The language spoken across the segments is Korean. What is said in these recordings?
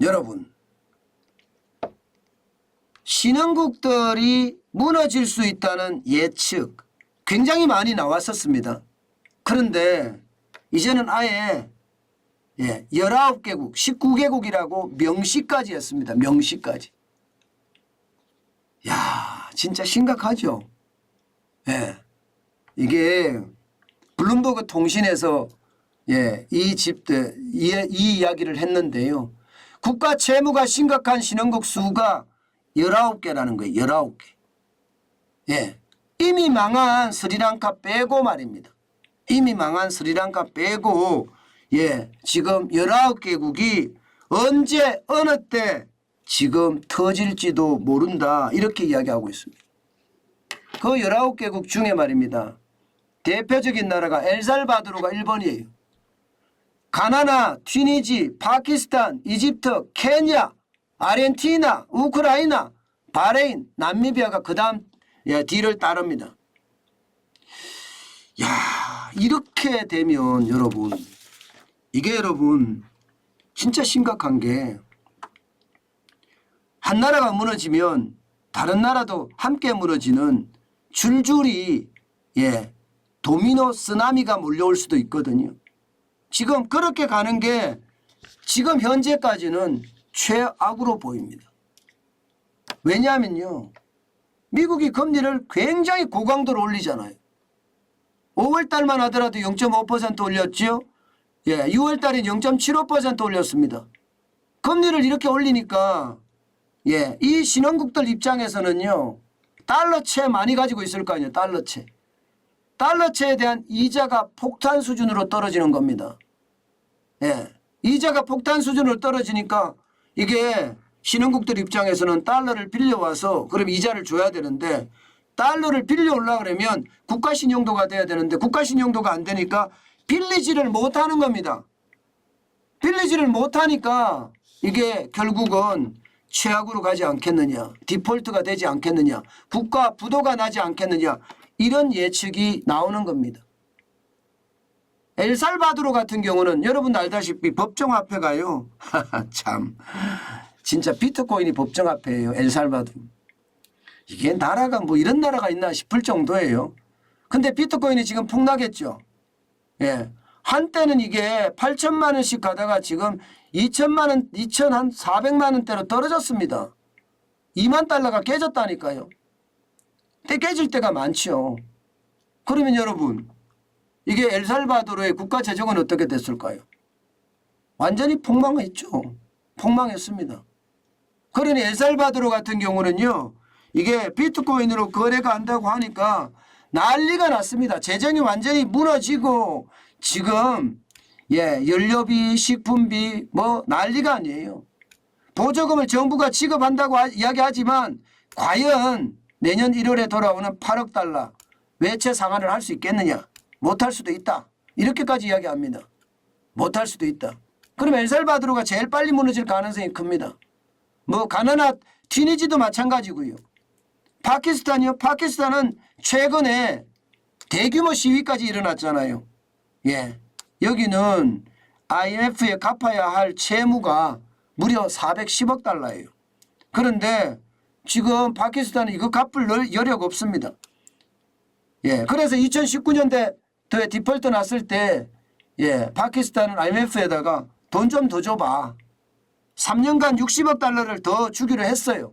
여러분 신흥국들이 무너질 수 있다는 예측 굉장히 많이 나왔었습니다. 그런데 이제는 아예 예, 19개국, 19개국이라고 명시까지 했습니다. 명시까지. 야, 진짜 심각하죠. 예. 이게 블룸버그 통신에서 예, 이 집들 이, 이 이야기를 했는데요. 국가 채무가 심각한 신흥국 수가 19개라는 거예요. 19개. 예. 이미 망한 스리랑카 빼고 말입니다. 이미 망한 스리랑카 빼고 예, 지금 19개국이 언제 어느 때 지금 터질지도 모른다. 이렇게 이야기하고 있습니다. 그 19개국 중에 말입니다. 대표적인 나라가 엘살바도르가 1번이에요. 가나나, 튀니지, 파키스탄, 이집트, 케냐, 아르헨티나, 우크라이나, 바레인, 남미비아가 그 다음 예, 뒤를 따릅니다. 야 이렇게 되면 여러분 이게 여러분 진짜 심각한 게 한 나라가 무너지면 다른 나라도 함께 무너지는 줄줄이 예 도미노 쓰나미가 몰려올 수도 있거든요. 지금 그렇게 가는 게 지금 현재까지는 최악으로 보입니다. 왜냐하면요. 미국이 금리를 굉장히 고강도로 올리잖아요. 5월 달만 하더라도 0.5% 올렸죠. 예, 6월 달엔 0.75% 올렸습니다. 금리를 이렇게 올리니까 예, 이 신흥국들 입장에서는요. 달러채 많이 가지고 있을 거 아니에요. 달러채. 달러채에 대한 이자가 폭탄 수준으로 떨어지는 겁니다. 예. 이자가 폭탄 수준으로 떨어지니까 이게 신흥국들 입장에서는 달러를 빌려와서 그럼 이자를 줘야 되는데 달러를 빌려올라 그러면 국가 신용도가 돼야 되는데 국가 신용도가 안 되니까 빌리지를 못하는 겁니다. 빌리지를 못하니까 이게 결국은 최악으로 가지 않겠느냐 디폴트가 되지 않겠느냐 국가 부도가 나지 않겠느냐 이런 예측이 나오는 겁니다. 엘살바도르 같은 경우는 여러분 알다시피 법정화폐가요. 참 진짜 비트코인이 법정화폐예요. 엘살바도르. 이게 나라가 뭐 이런 나라가 있나 싶을 정도예요. 근데 비트코인이 지금 폭락했죠. 예. 한때는 이게 8천만 원씩 가다가 지금 2천만 원, 2천 한 400만 원대로 떨어졌습니다. 2만 달러가 깨졌다니까요. 때 깨질 때가 많죠. 그러면 여러분 이게 엘살바도르의 국가 재정은 어떻게 됐을까요? 완전히 폭망했죠. 폭망했습니다. 그러니 엘살바도르 같은 경우는요. 이게 비트코인으로 거래가 한다고 하니까 난리가 났습니다. 재정이 완전히 무너지고 지금 예 연료비, 식품비 뭐 난리가 아니에요. 보조금을 정부가 지급한다고 하- 이야기하지만 과연 내년 1월에 돌아오는 8억 달러 외채 상환을 할 수 있겠느냐? 못할 수도 있다. 이렇게까지 이야기합니다. 못할 수도 있다. 그럼 엘살바도르가 제일 빨리 무너질 가능성이 큽니다. 뭐 가나나 튀니지도 마찬가지고요. 파키스탄이요. 파키스탄은 최근에 대규모 시위까지 일어났잖아요. 예. 여기는 IMF에 갚아야 할 채무가 무려 410억 달러예요. 그런데 지금 파키스탄은 이거 갚을 열- 여력 없습니다. 예. 그래서 2019년대 더 디폴트 났을 때 예, 파키스탄은 IMF에다가 돈 좀 더 줘봐. 3년간 60억 달러를 더 주기로 했어요.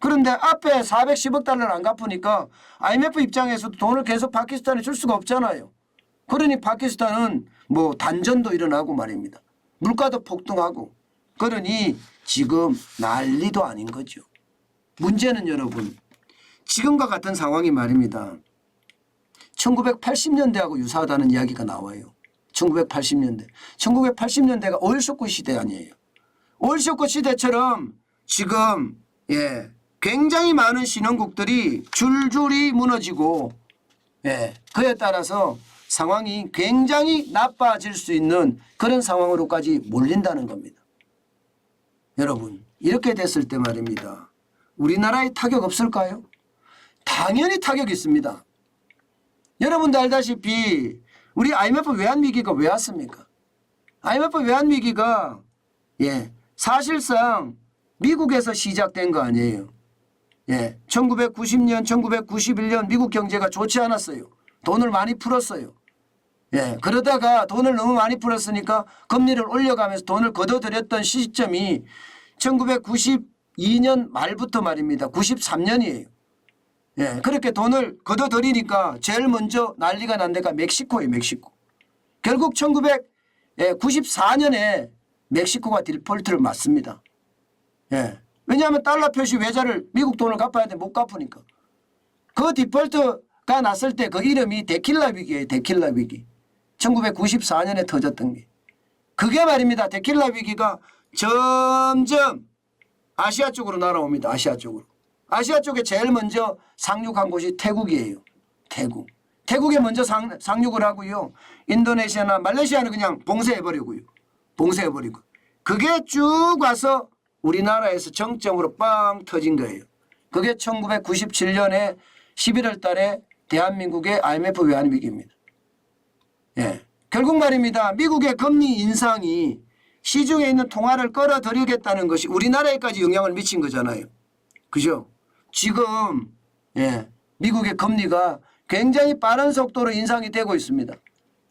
그런데 앞에 410억 달러를 안 갚으니까 IMF 입장에서도 돈을 계속 파키스탄에 줄 수가 없잖아요. 그러니 파키스탄은 뭐 단전도 일어나고 말입니다. 물가도 폭등하고 그러니 지금 난리도 아닌 거죠. 문제는 여러분 지금과 같은 상황이 말입니다. 1980년대하고 유사하다는 이야기가 나와요. 1980년대. 1980년대가 오일쇼크 시대 아니에요. 오일쇼크 시대처럼 지금 예 굉장히 많은 신흥국들이 줄줄이 무너지고 예 그에 따라서 상황이 굉장히 나빠질 수 있는 그런 상황으로까지 몰린다는 겁니다. 여러분 이렇게 됐을 때 말입니다. 우리나라에 타격 없을까요? 당연히 타격이 있습니다. 여러분도 알다시피 우리 IMF 외환위기가 왜 왔습니까? IMF 외환위기가 예 사실상 미국에서 시작된 거 아니에요. 예. 1990년, 1991년 미국 경제가 좋지 않았어요. 돈을 많이 풀었어요. 예. 그러다가 돈을 너무 많이 풀었으니까 금리를 올려가면서 돈을 걷어들였던 시점이 1992년 말부터 말입니다. 93년이에요. 예. 그렇게 돈을 걷어들이니까 제일 먼저 난리가 난 데가 멕시코예요. 멕시코. 결국 1994년에 멕시코가 디폴트를 맞습니다. 예. 왜냐하면 달러 표시 외자를 미국 돈을 갚아야 돼 못 갚으니까. 그 디폴트가 났을 때 그 이름이 데킬라 위기예요. 데킬라 위기. 1994년에 터졌던 게. 그게 말입니다. 데킬라 위기가 점점 아시아 쪽으로 날아옵니다. 아시아 쪽으로. 아시아 쪽에 제일 먼저 상륙한 곳이 태국이에요. 태국. 태국에 먼저 상, 상륙을 하고요. 인도네시아나 말레이시아는 그냥 봉쇄해버리고요. 봉쇄해버리고. 그게 쭉 와서 우리나라에서 정점으로 빵 터진 거예요. 그게 1997년에 11월 달에 대한민국의 IMF 외환 위기입니다. 예. 결국 말입니다. 미국의 금리 인상이 시중에 있는 통화를 끌어들이겠다는 것이 우리나라에까지 영향을 미친 거잖아요. 그죠? 지금 예. 미국의 금리가 굉장히 빠른 속도로 인상이 되고 있습니다.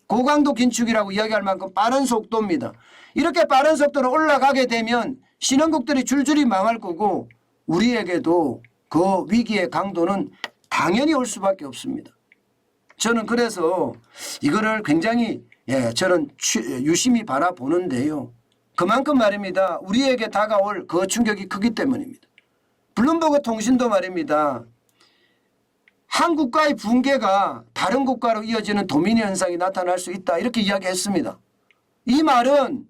고강도 긴축이라고 이야기할 만큼 빠른 속도입니다. 이렇게 빠른 속도로 올라가게 되면 신흥국들이 줄줄이 망할 거고 우리에게도 그 위기의 강도는 당연히 올 수밖에 없습니다. 저는 그래서 이거를 굉장히 예, 저는 취- 유심히 바라보는데요. 그만큼 말입니다. 우리에게 다가올 그 충격이 크기 때문입니다. 블룸버그 통신도 말입니다. 한 국가의 붕괴가 다른 국가로 이어지는 도미니 현상이 나타날 수 있다. 이렇게 이야기했습니다. 이 말은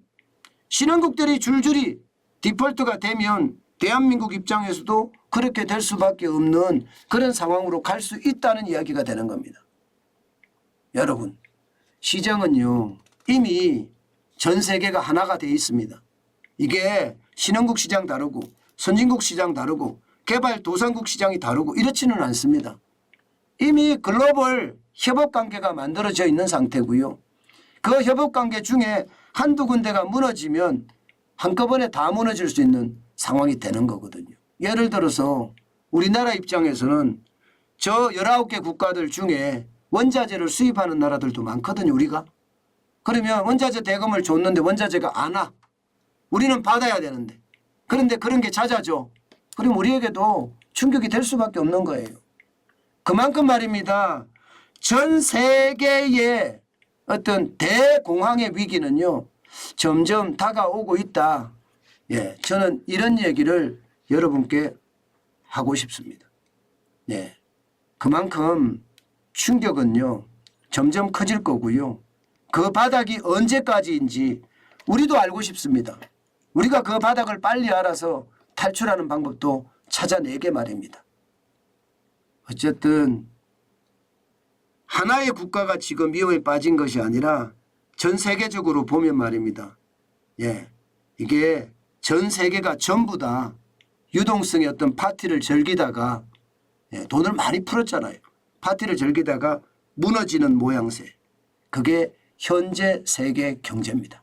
신흥국들이 줄줄이 디폴트가 되면 대한민국 입장에서도 그렇게 될 수밖에 없는 그런 상황으로 갈 수 있다는 이야기가 되는 겁니다. 여러분, 시장은요, 이미 전 세계가 하나가 돼 있습니다. 이게 신흥국 시장 다르고 선진국 시장 다르고 개발 도상국 시장이 다르고 이렇지는 않습니다. 이미 글로벌 협업 관계가 만들어져 있는 상태고요. 그 협업 관계 중에 한두 군데가 무너지면 한꺼번에 다 무너질 수 있는 상황이 되는 거거든요. 예를 들어서 우리나라 입장에서는 저 19개 국가들 중에 원자재를 수입하는 나라들도 많거든요, 우리가. 그러면 원자재 대금을 줬는데 원자재가 안 와. 우리는 받아야 되는데. 그런데 그런 게 잦아져. 그럼 우리에게도 충격이 될 수밖에 없는 거예요. 그만큼 말입니다. 전 세계의 어떤 대공황의 위기는요, 점점 다가오고 있다. 예, 저는 이런 얘기를 여러분께 하고 싶습니다. 예. 그만큼 충격은요, 점점 커질 거고요. 그 바닥이 언제까지인지 우리도 알고 싶습니다. 우리가 그 바닥을 빨리 알아서 탈출하는 방법도 찾아내게 말입니다. 어쨌든 하나의 국가가 지금 위험에 빠진 것이 아니라 전 세계적으로 보면 말입니다. 예. 이게 전 세계가 전부 다 유동성의 어떤 파티를 즐기다가 예, 돈을 많이 풀었잖아요. 파티를 즐기다가 무너지는 모양새. 그게 현재 세계 경제입니다.